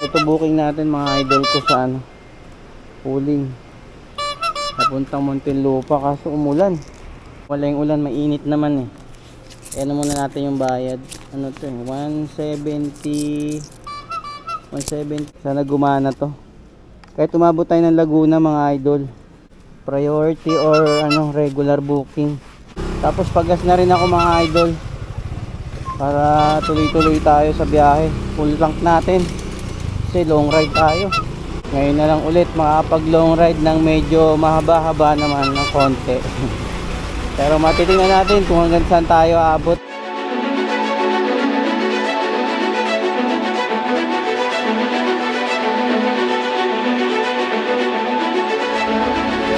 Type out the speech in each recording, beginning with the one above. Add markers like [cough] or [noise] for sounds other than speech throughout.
Ito booking natin mga idol ko sa ano, Puling. Papuntang Muntinlupa kaso umulan. Wala yung ulan, mainit naman eh. Kaya na muna natin yung bayad. Ano to eh, 170 170. Sana gumana to. Kahit umabot tayo ng Laguna mga idol. Priority or ano, regular booking. Tapos pagas na rin ako mga idol. Para tuloy-tuloy tayo sa biyahe. Full tank natin. Kasi long ride tayo. Ngayon na lang ulit makapag long ride ng medyo mahaba-haba naman ng konti. [laughs] Pero matitingnan natin kung hanggang saan tayo aabot.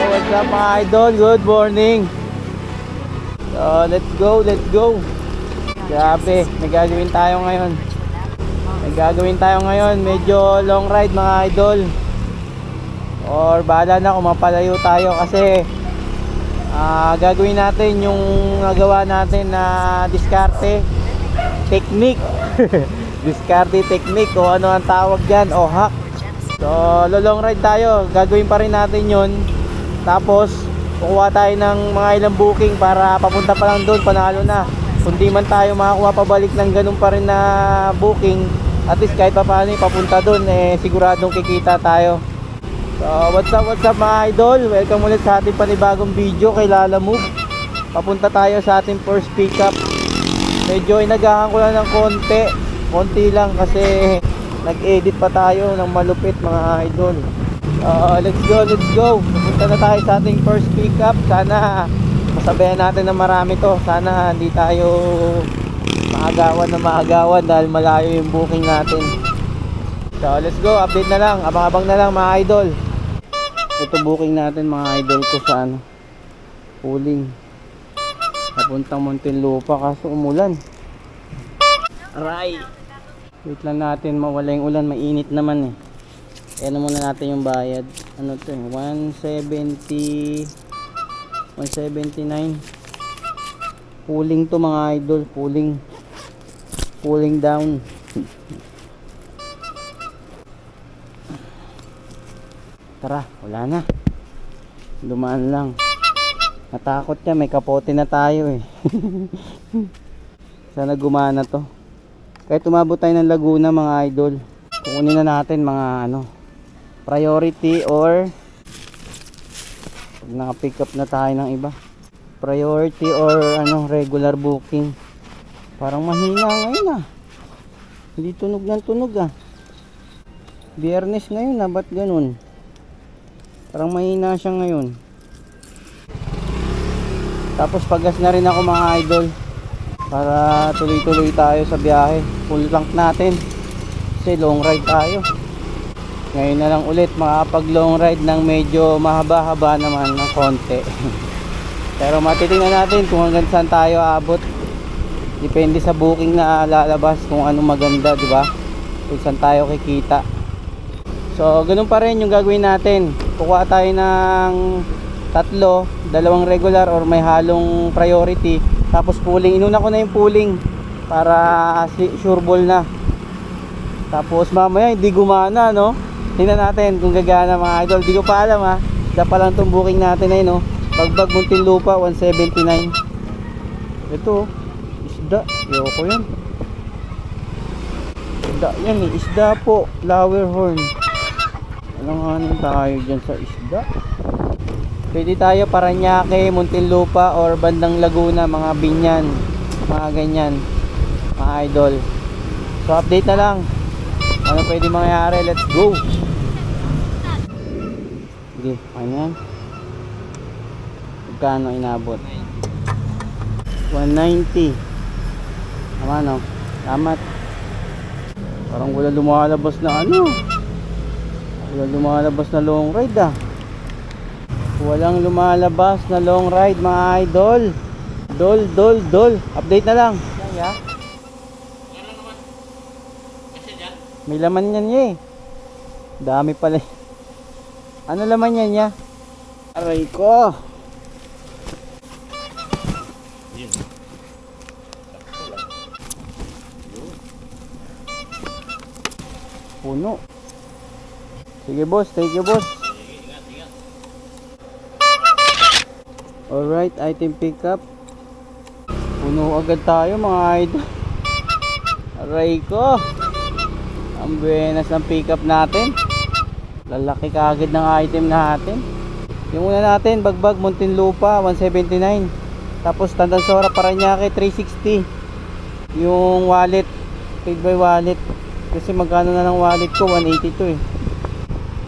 What's up mga idol? Good morning. So let's go, let's go. Grabe, may gagawin tayo ngayon. Gagawin tayo ngayon. Medyo long ride mga idol. Or bahala na kung mapalayo tayo kasi ah gagawin natin yung nagawa natin na diskarte technique. [laughs] diskarte technique o ano ang tawag dyan o hack. So long ride tayo. Gagawin pa rin natin yun. Tapos kukuha tayo ng mga ilang booking para papunta pa lang doon panalo na. Kung di man tayo makakuha pabalik ng ganun pa rin na booking, at least kahit pa paano papunta doon eh siguradong kikita tayo. So what's up what's up mga idol? Welcome ulit sa ating panibagong video kay Lala Move. Papunta tayo sa ating first pickup. Medyo inagahan ko lang ng konti. Konti lang kasi nag-edit pa tayo ng malupit mga idol. Uh, let's go, let's go. Pupunta na tayo sa ating first pickup. Sana masabayan natin ng marami to. Sana hindi tayo maagawan na maagawan dahil malayo yung booking natin. So let's go, update na lang. Abang-abang na lang mga idol. Ito booking natin mga idol ko sa ano, Puling. Papuntang Muntinlupa kaso umulan. Aray! Wait lang natin mawala yung ulan, mainit naman eh. Kaya na muna natin yung bayad. Ano to eh, 170 179 Pulling to mga idol, pulling. Pulling down. Tara, wala na. Dumaan lang. Natakot niya, may kapote na tayo eh. [laughs] Sana gumana to. Kahit umabot tayo ng Laguna mga idol. Kukunin na natin mga ano, priority or pag naka-pick up na tayo ng iba. Priority or ano, regular booking. Parang mahina ngayon ah. Hindi tunog ng tunog ah. Biyernes ngayon ah, ba't ganun? Parang mahina siya ngayon. Tapos pagas na rin ako mga idol. Para tuloy-tuloy tayo sa biyahe. Full tank natin. Kasi long ride tayo. Ngayon na lang ulit makapag long ride ng medyo mahaba-haba naman ng konti. [laughs] Pero matitingnan natin kung hanggang saan tayo aabot. Depende sa booking na lalabas kung ano maganda, di ba? Kung saan tayo kikita. So, ganun pa rin yung gagawin natin. Kukuha tayo ng tatlo, dalawang regular or may halong priority. Tapos pooling. Inuna ko na yung pooling para sure ball na. Tapos mamaya hindi gumana, no? Tingnan natin kung gagana mga idol. Di ko pa alam ha. Isa pa lang itong booking natin ay no. Bagbag Muntinlupa 179. Ito, oh. Isda. Ayoko yan. Isda yan eh. Isda po. Flower horn. Alanganin tayo dyan sa isda. Pwede tayo Paranaque, Muntinlupa or bandang Laguna, mga binyan, mga ganyan, mga idol. So update na lang. Ano pwede mangyari? Let's go. Sige, ayan. Magkano inabot? 190. Tama no? Tamat. Parang wala lumalabas na ano. Wala lumalabas na long ride ah. Walang lumalabas na long ride mga idol. Dol, dol, dol. Update na lang. Yeah. May laman yan niya eh. Dami pala. Ano laman yan niya? Aray ko. Puno. Sige boss, thank you boss. Alright, item pickup. Puno agad tayo mga idol. Aray ko. Ang buenas ng pickup natin. Lalaki kaagad ng item natin. Yung una natin, bagbag Muntinlupa 179. Tapos Tandansora Paranaque 360. Yung wallet, paid by wallet. Kasi magkano na ng wallet ko 182 eh.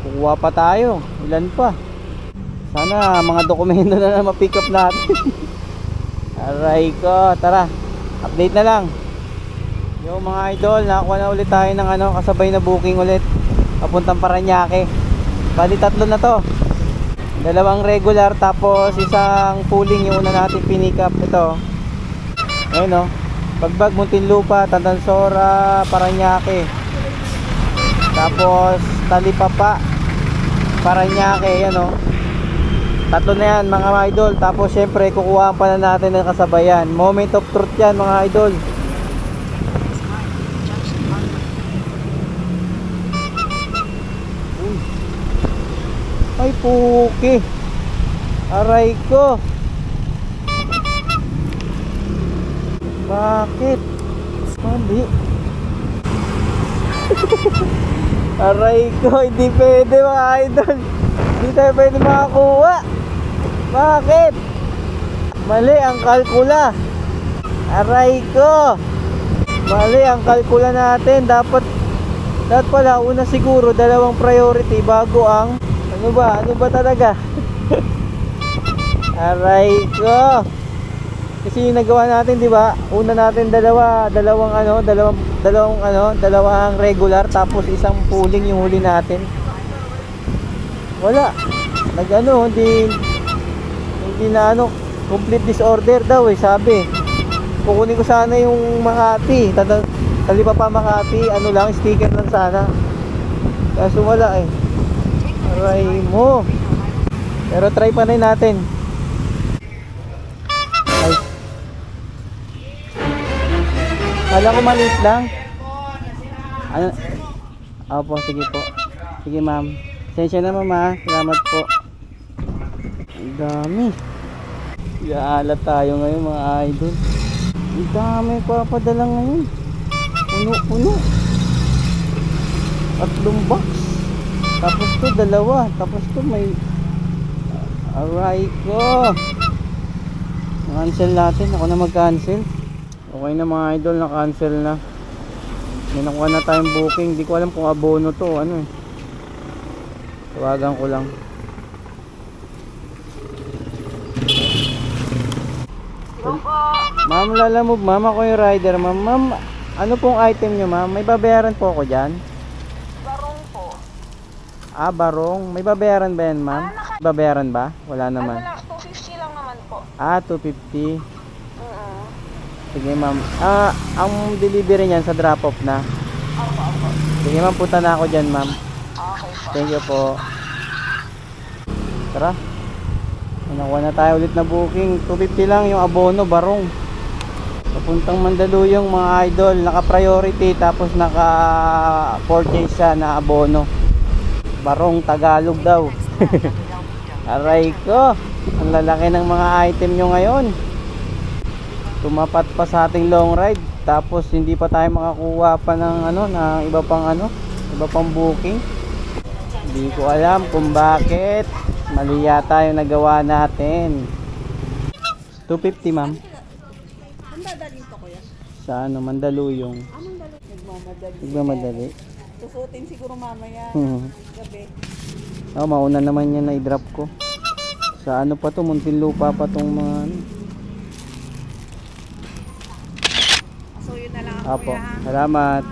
Kukuha pa tayo. Ilan pa? Sana mga dokumento na na ma-pick up natin. [laughs] Aray ko, tara. Update na lang. Yo mga idol, nakakuha na ulit tayo ng ano, kasabay na booking ulit. Papuntang Paranaque. Bali tatlo na to. Dalawang regular tapos isang pooling yung una natin pinick up ito. Ayun oh. Bagbag Muntinlupa, Tandansora, Paranaque. Tapos Talipapa, Paranaque, yan oh. Tatlo na yan mga idol. Tapos syempre kukuhaan pa na natin ng kasabayan. Moment of truth yan mga idol. Ay puki. Aray ko. Bakit? Mali. [laughs] Aray ko, hindi pwede mga idol. Hindi tayo pwede makakuha. Bakit? Mali ang kalkula. Aray ko. Mali ang kalkula natin. Dapat dapat pala una siguro dalawang priority bago ang ano ba? Ano ba talaga? [laughs] Aray ko. Kasi yung nagawa natin, 'di ba? Una natin dalawa, dalawang ano, dalawang dalawang ano, dalawang regular tapos isang pooling yung huli natin. Wala. Nag-ano, hindi hindi na ano, complete disorder daw eh, sabi. Kukunin ko sana yung Makati. Talipa pa Makati, ano lang, sticker lang sana. Kaso wala eh. Aray mo. Pero try pa rin natin. Kala ko maliit lang. Ano? Opo, sige po. Sige ma'am. Sensya na ma'am ha. Salamat po. Ang dami. Yaalat tayo ngayon mga idol. Ang dami papadala ngayon. Puno-puno. Tatlong box. Tapos to dalawa. Tapos to may Aray ko. Na-cancel natin. Ako na mag-cancel. Okay na mga idol. Na-cancel na. May nakuha na tayong booking. Hindi ko alam kung abono to. Ano eh. Tawagan ko lang. Ma'am lalamog, ma'am ako yung rider, ma'am. Ma'am, ano pong item nyo, ma'am? May babayaran po ako dyan? Barong po. Ah, barong. May babayaran ba yan, ma'am? Babayaran ba? Wala Ano naman. lang, 250 lang naman po. Ah, 250. Sige, ma'am. Ah, ang delivery niyan sa drop-off na. Opo, opo. Sige, ma'am. Punta na ako dyan, ma'am. Okay po. Thank you po. Tara. Nakuha na tayo ulit na booking. 250 lang yung abono, barong. Papuntang Mandaluyong mga idol. Naka-priority tapos naka-purchase siya na abono. Barong Tagalog daw. [laughs] Aray ko. Ang lalaki ng mga item nyo ngayon. Tumapat pa sa ating long ride. Tapos hindi pa tayo makakuha pa ng ano, ng iba pang ano, iba pang booking. Hindi ko alam kung bakit. Mali yata yung nagawa natin. 250 ma'am. Ang dadalhin po kuya? Sa ano, Mandaluyong. Anong dalo? Nagmamadali. Nagmamadali. Susutin siguro mamaya. Hmm. Gabi. Oh, mauna naman yan na i-drop ko. Sa ano pa to, Muntinlupa pa tong mga ano. So yun na lang ako Apo, salamat.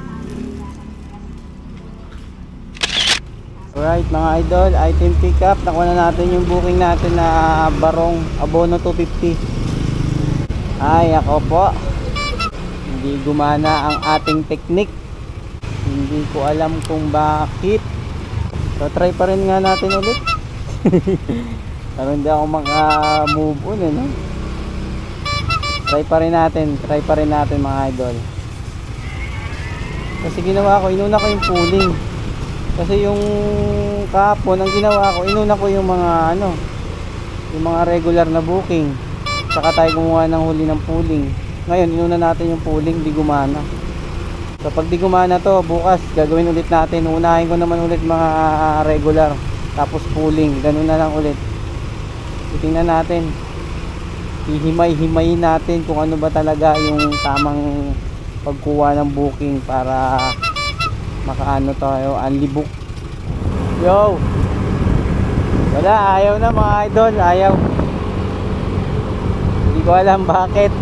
Alright mga idol, item pickup. Nakuha na natin yung booking natin na barong abono 250. Ay, ako po. Hindi gumana ang ating technique. Hindi ko alam kung bakit. So try pa rin nga natin ulit. [laughs] Pero hindi ako maka-move on eh, no? Try pa rin natin, try pa rin natin mga idol. Kasi ginawa ko, inuna ko yung pooling. Kasi yung kahapon, ang ginawa ko, inuna ko yung mga ano, yung mga regular na booking. Saka tayo gumawa ng huli ng pooling. Ngayon, inuna natin yung pooling, di gumana. So pag di gumana to, bukas gagawin ulit natin. Unahin ko naman ulit mga regular. Tapos pooling, ganun na lang ulit. Titingnan natin. Hihimay-himayin natin kung ano ba talaga yung tamang pagkuha ng booking para makaano tayo, unli-book. Yo! Wala, ayaw na mga idol, ayaw. Hindi ko alam bakit.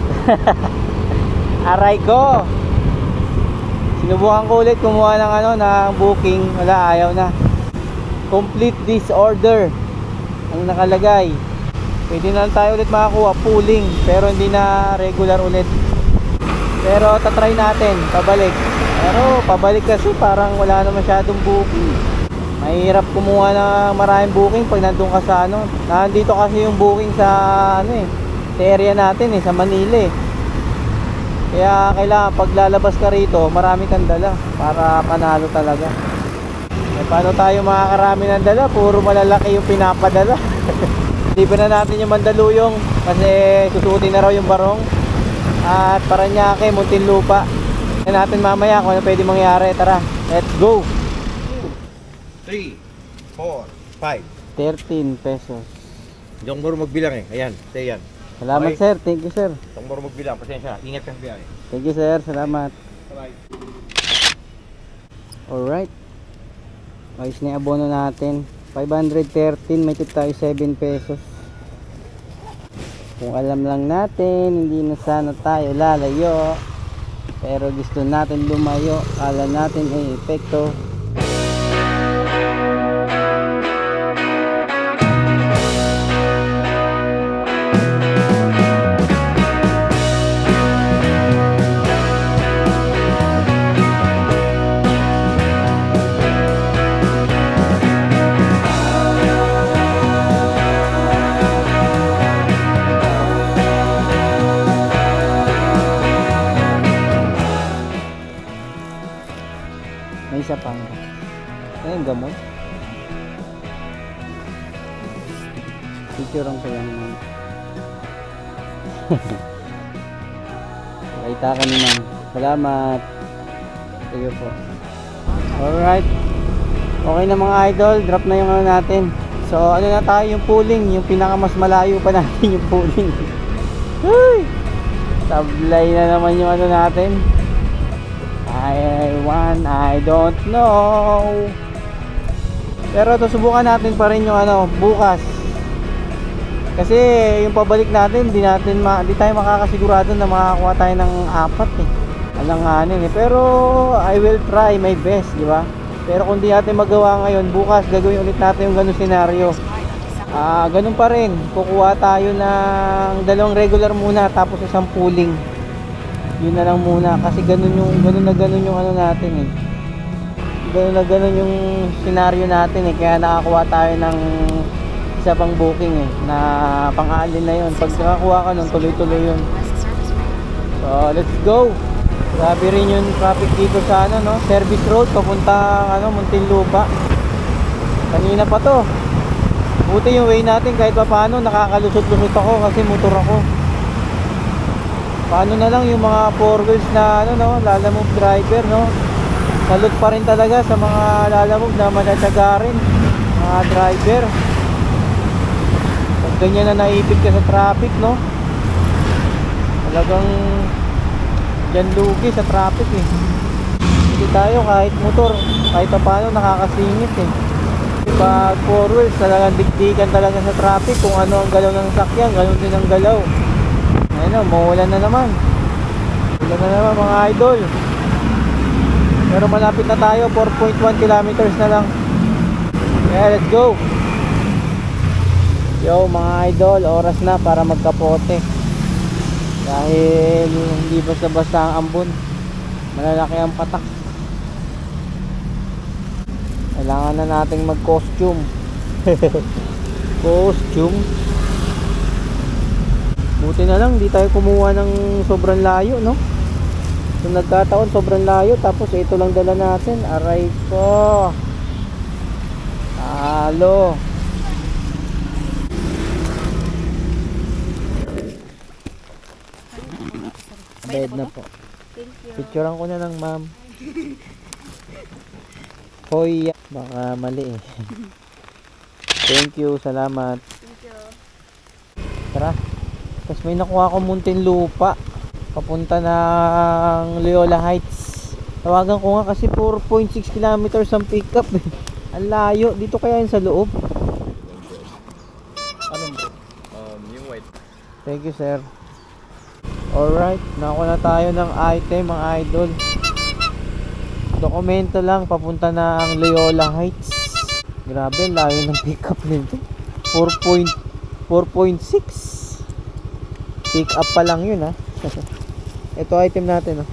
[laughs] Aray ko! Sinubukan ko ulit kumuha ng ano, ng booking. Wala, ayaw na. Complete disorder ang nakalagay. Pwede na tayo ulit makakuha pooling pero hindi na regular ulit. Pero tatry natin, pabalik. Pero pabalik kasi parang wala na masyadong booking. Mahirap kumuha ng maraming booking pag nandun ka sa ano. Nandito kasi yung booking sa ano eh, sa area natin eh, sa Manila eh. Kaya kailangan pag lalabas ka rito, marami kang dala para panalo talaga. Eh, paano tayo makakarami ng dala? Puro malalaki yung pinapadala. [laughs] Libre na natin yung Mandaluyong kasi susuotin na raw yung barong. At Paranaque, Muntinlupa. Yan natin mamaya kung ano pwede mangyari. Tara, let's go! 3, 4, 5. 13 pesos. Hindi ako marunong magbilang eh. Ayan, stay yan. Salamat Okay. sir, thank you sir. Hindi ako marunong magbilang. Pasensya. Ingat ka sa biyahe. Thank you sir, salamat. Bye-bye. Alright. Ayos na yung abono natin. 513, may tip tayo 7 pesos. Kung alam lang natin, hindi na sana tayo lalayo. Pero gusto natin lumayo. Kala natin ay epekto. May isa pang. Ano yung gamot? Picture ko lang ma'am. Nakita ka ni ma'am. Salamat. Sige po. Alright. Okay na mga idol. Drop na yung ano natin. So ano na tayo yung pooling. Yung pinaka mas malayo pa [laughs] natin yung pooling. Hey! Sablay na naman yung ano natin. I want, I don't know. Pero to subukan natin pa rin yung ano, bukas. Kasi yung pabalik natin, di natin ma, di tayo makakasigurado na makakuha tayo ng apat eh. Alanganin eh. Pero I will try my best, di ba? Pero kung di natin magawa ngayon, bukas gagawin ulit natin yung ganung senaryo. Ah, ganun pa rin. Kukuha tayo ng dalawang regular muna tapos isang pooling yun na lang muna kasi ganun yung ganun na ganun yung ano natin eh. Ganun na ganun yung senaryo natin eh kaya nakakuha tayo ng isa pang booking eh na pang-alin na yun. Pag nakakuha ka nun tuloy tuloy yun. So let's go! Grabe rin yung traffic dito sa ano no? Service road papunta ano Muntinlupa. Kanina pa to. Buti yung way natin kahit pa paano nakakalusot-lusot ako kasi motor ako paano na lang yung mga four wheels na ano no, lalamove driver no. Salute pa rin talaga sa mga lalamove na manatsaga rin mga driver. Pag ganyan na naipit ka sa traffic no. Talagang dyan lugi sa traffic eh. Hindi tayo kahit motor, kahit pa paano nakakasingit eh. Pag four wheels talagang dikdikan talaga sa traffic kung ano ang galaw ng sakyan, ganun din ang galaw. Ayun na, maulan na naman. Ulan na naman mga idol. Pero malapit na tayo, 4.1 kilometers na lang. Kaya let's go. Yo mga idol, oras na para magkapote. Dahil hindi basta-basta ang ambon. Malalaki ang patak. Kailangan na nating mag-costume. [laughs] costume. Buti na lang, di tayo kumuha ng sobrang layo, no? Kung nagkataon, sobrang layo, tapos ito lang dala natin. Aray ko. Talo. Bayad na po. Picturean ko na lang, ma'am. Hoy, baka mali eh. [laughs] Thank you, salamat. Thank you. Tara. Tapos may nakuha ko muntin lupa. Papunta ng Loyola Heights. Tawagan ko nga kasi 4.6 kilometers ang pickup eh. [laughs] Ang layo. Dito kaya yun sa loob. Anong bro? Um, yung white. Thank you, sir. Alright, nakuha na tayo ng item, mga idol. Dokumento lang, papunta na ang Loyola Heights. Grabe, ang layo ng pickup nito. 4.4.6 Pick up pa lang yun, ha. [laughs] Ito item natin, oh.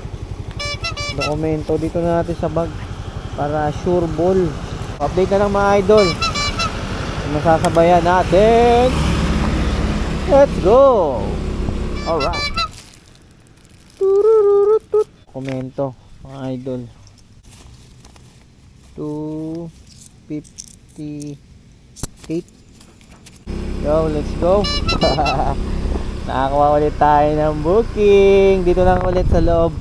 Dokumento, dito na natin sa bag. Para sure ball. Update na lang mga idol. Masasabayan natin. Let's go! Alright. Komento, mga idol. 258. Yo, let's go. [laughs] Nakakuha ulit tayo ng booking. Dito lang ulit sa loob.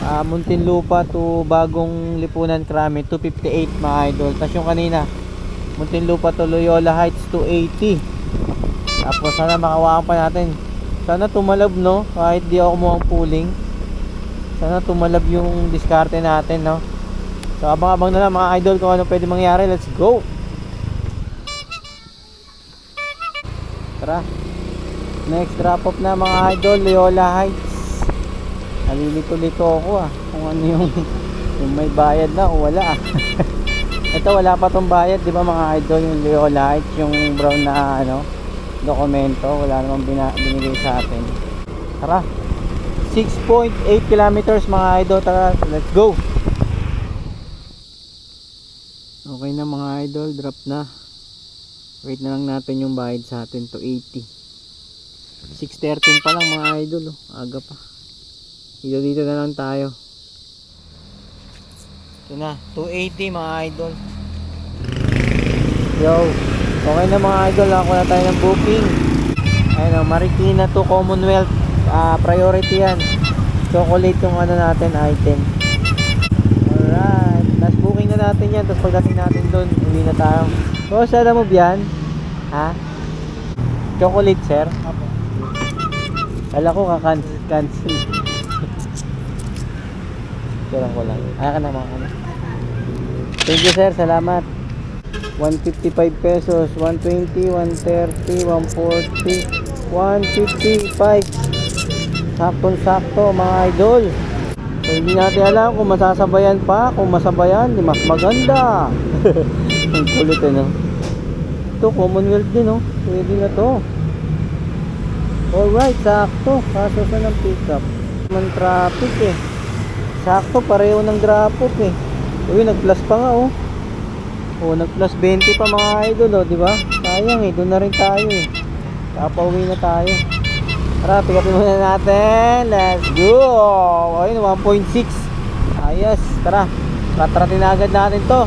Ah, Muntinlupa to Bagong Lipunan Krami 258 mga idol. Tapos yung kanina Muntinlupa to Loyola Heights 280. Tapos sana makawakan pa natin. Sana tumalab no, kahit di ako kumuha ng pooling. Sana tumalab yung diskarte natin no. So abang-abang na lang mga idol kung ano pwede mangyari. Let's go! Tara. Next drop off na mga idol, Loyola Heights. Nalilito-lito ako ah. Kung ano yung, [laughs] yung may bayad na o wala ah. [laughs] Ito wala pa tong bayad, di ba mga idol, yung Loyola Heights, yung brown na ano, dokumento, wala namang bina, binigay sa atin. Tara. 6.8 kilometers mga idol, tara, let's go. Okay na mga idol, drop na. Wait na lang natin yung bayad sa atin to 80. 6.13 pa lang mga idol, oh. aga pa. Dito dito na lang tayo. Ito na, 280 mga idol. Yo, okay na mga idol, ako na tayo ng booking. Ayun o, Marikina to Commonwealth. Ah, priority yan. Chocolate yung ano natin, item. Alright, last booking na natin yan. Tapos pagdating natin doon, uwi na tayo. Boss, alam mo ba yan? Ha? Chocolate, sir? Kala ko ka-cancel. Kailan ko lang. Ayaw ka na mga ano. Thank you sir, salamat. 155 pesos, 120, 130, 140, 155. Saktong-sakto mga idol. So, hindi natin alam kung masasabayan pa. Kung masabayan, di mas maganda. [laughs] Ang kulit eh, no? Ito, Commonwealth din, no? Pwede na to. Alright, sakto. Kaso sa ng pickup. Man traffic eh. Sakto, pareho ng drop off eh. Uy, nag-plus pa nga oh. Oh, nag-plus 20 pa mga idol oh, di ba? Sayang eh, doon na rin tayo eh. Kapauwi na tayo. Tara, pick muna natin. Let's go! Ayun, 1.6. Ayos, tara. Tatratin na agad natin to.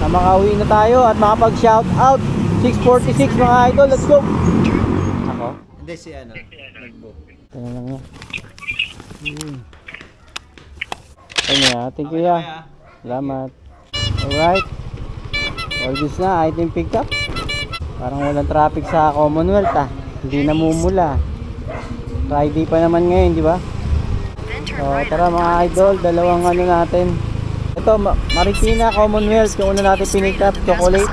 Na makauwi na tayo at makapag-shout out. 646 mga idol, let's go! Hindi si ano, nag-book. Ito na lang yan. Hmm. Ya? Thank you ya. Salamat. Alright. All this na, item pick up. Parang walang traffic sa Commonwealth ah. Hindi namumula. Friday pa naman ngayon, di ba? So, tara mga idol, dalawang ano natin. Ito, Ma- Marikina Commonwealth, yung una natin pinick up, chocolate.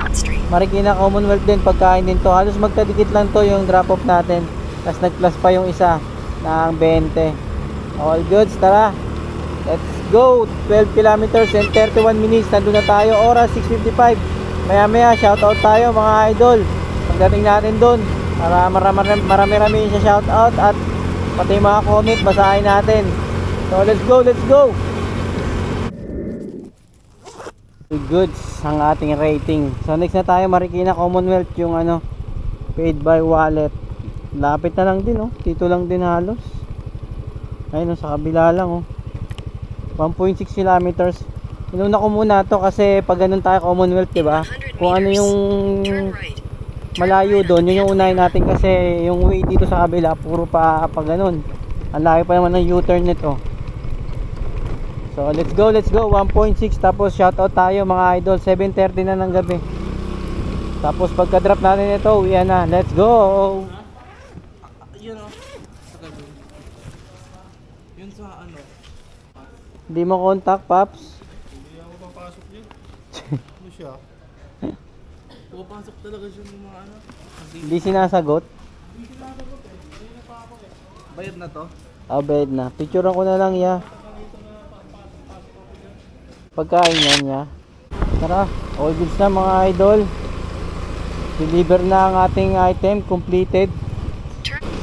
Marikina Commonwealth din, pagkain din to. Halos magkadikit lang to yung drop off natin. Tapos nag-plus pa yung isa ng 20. All goods, tara. Let's go! 12 kilometers and 31 minutes. Nandun na tayo. Oras 6.55. Maya maya, shoutout tayo mga idol. Pagdating natin doon, para marami marami siya shoutout at pati mga comment, basahin natin. So let's go, let's go! Goods ang ating rating. So next na tayo Marikina Commonwealth yung ano paid by wallet. Lapit na lang din oh. Dito lang din halos. Ayun oh, sa kabila lang oh. 1.6 kilometers. Inuna ko muna to kasi pag ganun tayo Commonwealth, di ba? Kung ano yung malayo doon, yun yung unahin natin kasi yung way dito sa kabila, puro pa pa ganun. Ang laki pa naman ng U-turn nito. So, let's go, let's go. 1.6 tapos shoutout tayo mga idol. 7.30 na ng gabi. Tapos pagka-drop natin ito, uwian na. Let's go! Yun o. Sa gabi. Yun sa ano. Hindi mo contact, Paps. Hindi ako papasok yun. [laughs] ano siya? Pupasok talaga siya ng mga ano. Hindi. Hindi sinasagot. Bayad na to? Abed na. Picturean ko na lang ya. Pagkain yan ya. Tara, all goods na mga idol. Deliver na ang ating item, completed.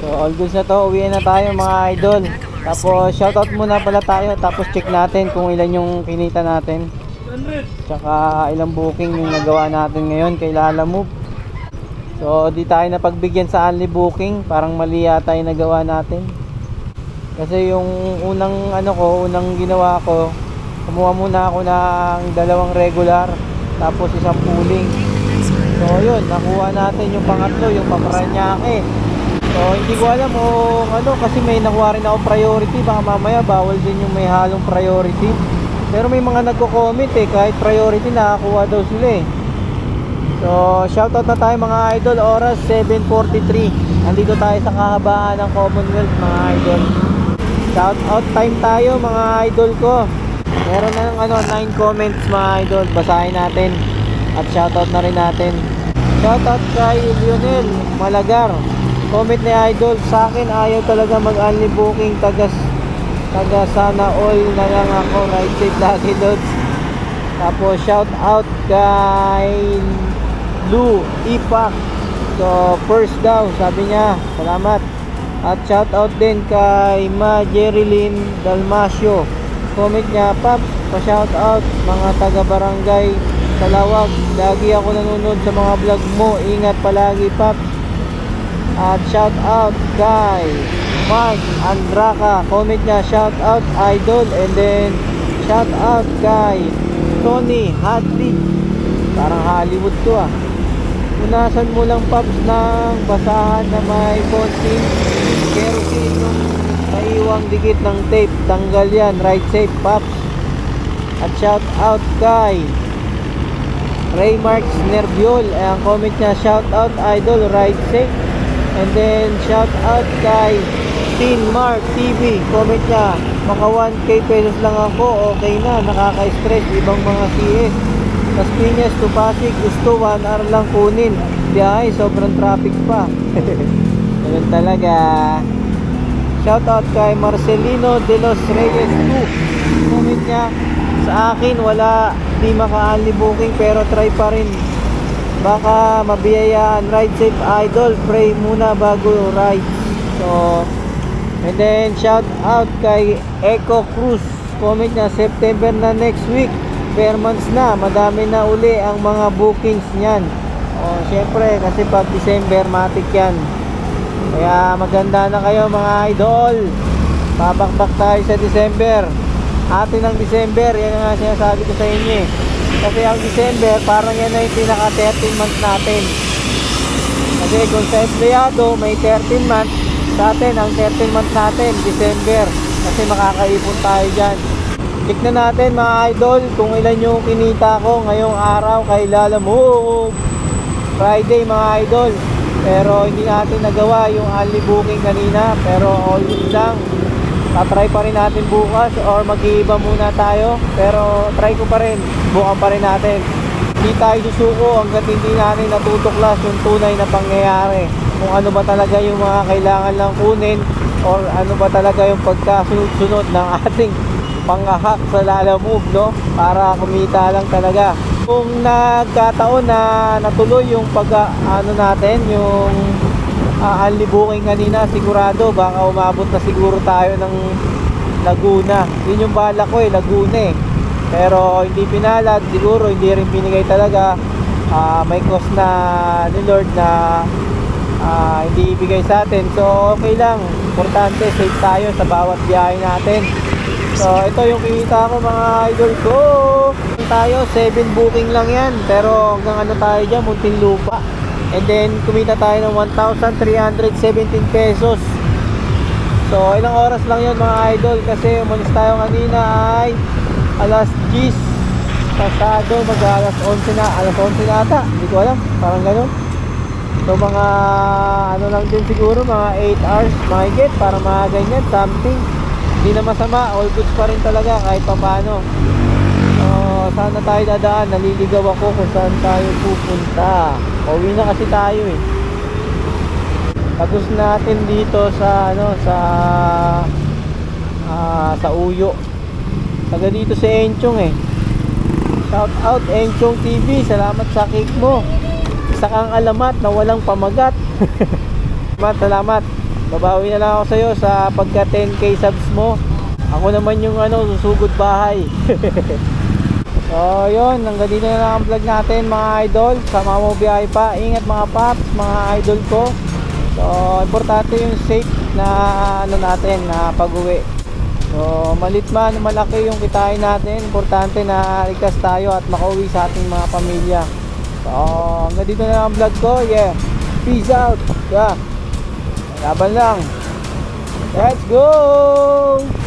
So all goods na to, uwi na tayo mga idol. Tapos shoutout muna pala tayo, tapos check natin kung ilan yung kinita natin. Tsaka ilang booking yung nagawa natin ngayon kay Lala Move. So di tayo napagbigyan sa only booking, parang mali yata yung nagawa natin. Kasi yung unang ano ko, unang ginawa ko, kumuha muna ako ng dalawang regular, tapos isang pooling. So yun, nakuha natin yung pangatlo, yung paparanyake. So hindi ko alam o ano, kasi may nakuha rin ako priority, baka mamaya bawal din yung may halong priority. Pero may mga nagko-comment eh, kahit priority nakakuha daw sila eh. So, shoutout na tayo mga idol, oras 7.43 Andito tayo sa kahabaan ng Commonwealth mga idol. Shoutout time tayo mga idol ko. Meron na ng ano, 9 comments mga idol, basahin natin. At shoutout na rin natin. Shoutout kay Lionel Malagar Comment ni idol, sa akin ayaw talaga mag-only booking tagas taga sana all na lang ako right safe [laughs] lagi lods tapos shout out kay Lou Ipak so first daw sabi niya salamat. At shout out din kay Ma Jerilyn Dalmasio comment niya Paps pa shout out mga taga barangay Salawag lagi ako nanonood sa mga vlog mo. Ingat palagi Paps at shout out kay Mark Andraka. Comment niya shout out idol and then shout out kay Tony Hadley. Parang Hollywood to ah. Punasan mo lang paps ng basahan na may konting kerosene yung naiwang dikit ng tape. Tanggal yan. Right safe paps. At shout out kay Ray Marks Nerviol. Ang comment niya, shout out idol, ride safe. And then shout out kay Teen Mark TV. Comment niya, maka 1k pesos lang ako, okay na, nakaka-stress ibang mga CS. Las Piñas to Pasig, gusto 1 hour lang kunin. Biyahe, sobrang traffic pa. [laughs] Ganun talaga. Shout out kay Marcelino de los Reyes 2. Comment niya, sa akin wala di maka-only booking pero try pa rin. Baka mabiyayaan ride safe idol, pray muna bago ride. So, and then shout out kay Echo Cruz. Comment niya September na next week. Fair months na, madami na uli ang mga bookings niyan. O, syempre kasi pag December matik yan. Kaya maganda na kayo mga idol. Babakbak tayo sa December. Atin ng December, yan ang sinasabi ko sa inyo eh. Kasi ang December, parang yan na yung pinaka 13 months natin. Kasi kung sa empleyado, may 13 months. Sa atin, ang 13 months natin, December. Kasi makakaipon tayo dyan. Na natin mga idol kung ilan yung kinita ko ngayong araw kay Lala Move. Friday mga idol. Pero hindi natin nagawa yung only booking kanina. Pero all good lang. Tatry pa rin natin bukas or mag-iiba muna tayo. Pero try ko pa rin. Bukan pa rin natin. Hindi tayo susuko hanggat hindi natin natutuklas yung tunay na pangyayari. Kung ano ba talaga yung mga kailangan lang kunin or ano ba talaga yung pagkasunod-sunod ng [laughs] ating pangahak sa Lala Move, no? Para kumita lang talaga. Kung nagkataon na natuloy yung pag ano natin, yung uh, booking kanina, sigurado baka umabot na siguro tayo ng Laguna. Yun yung bala ko eh, Laguna eh. Pero hindi pinalad, siguro hindi rin binigay talaga. Ah, may cost na ni Lord na ah, hindi ibigay sa atin. So okay lang, importante safe tayo sa bawat biyahe natin. So, ito yung kita ko mga idol ko. Tayo, 7 booking lang yan. Pero hanggang ano tayo dyan, Muntinlupa. And then, kumita tayo ng 1,317 pesos. So, ilang oras lang yun mga idol. Kasi umalis tayo kanina ay alas 10. Pasado, mag alas 11 na. Alas 11 na ata. Hindi ko alam. Parang ganun. So, mga ano lang din siguro, mga 8 hours, mahigit para mga ganyan, something. Hindi na masama, all goods pa rin talaga kahit pa paano. So, saan tayo dadaan? Naliligaw ako kung saan tayo pupunta. Uwi na kasi tayo eh. Tapos natin dito sa ano sa ah, sa Uyo. Taga dito si Enchong eh. Shout out Enchong TV, salamat sa cake mo. Isa kang alamat na walang pamagat. [laughs] salamat, salamat. Babawi na lang ako sa iyo sa pagka 10k subs mo. Ako naman yung ano, susugod bahay. [laughs] so, yun. Hanggang dito na lang ang vlog natin mga idol. Sama mo biyahe pa. Ingat mga paps, mga idol ko. So, importante yung safe na ano natin na pag-uwi. So, malit man, malaki yung kitain natin. Importante na ligtas tayo at makauwi sa ating mga pamilya. So, hanggang dito na lang ang vlog ko. Yeah. Peace out. Yeah. Laban lang. Let's go!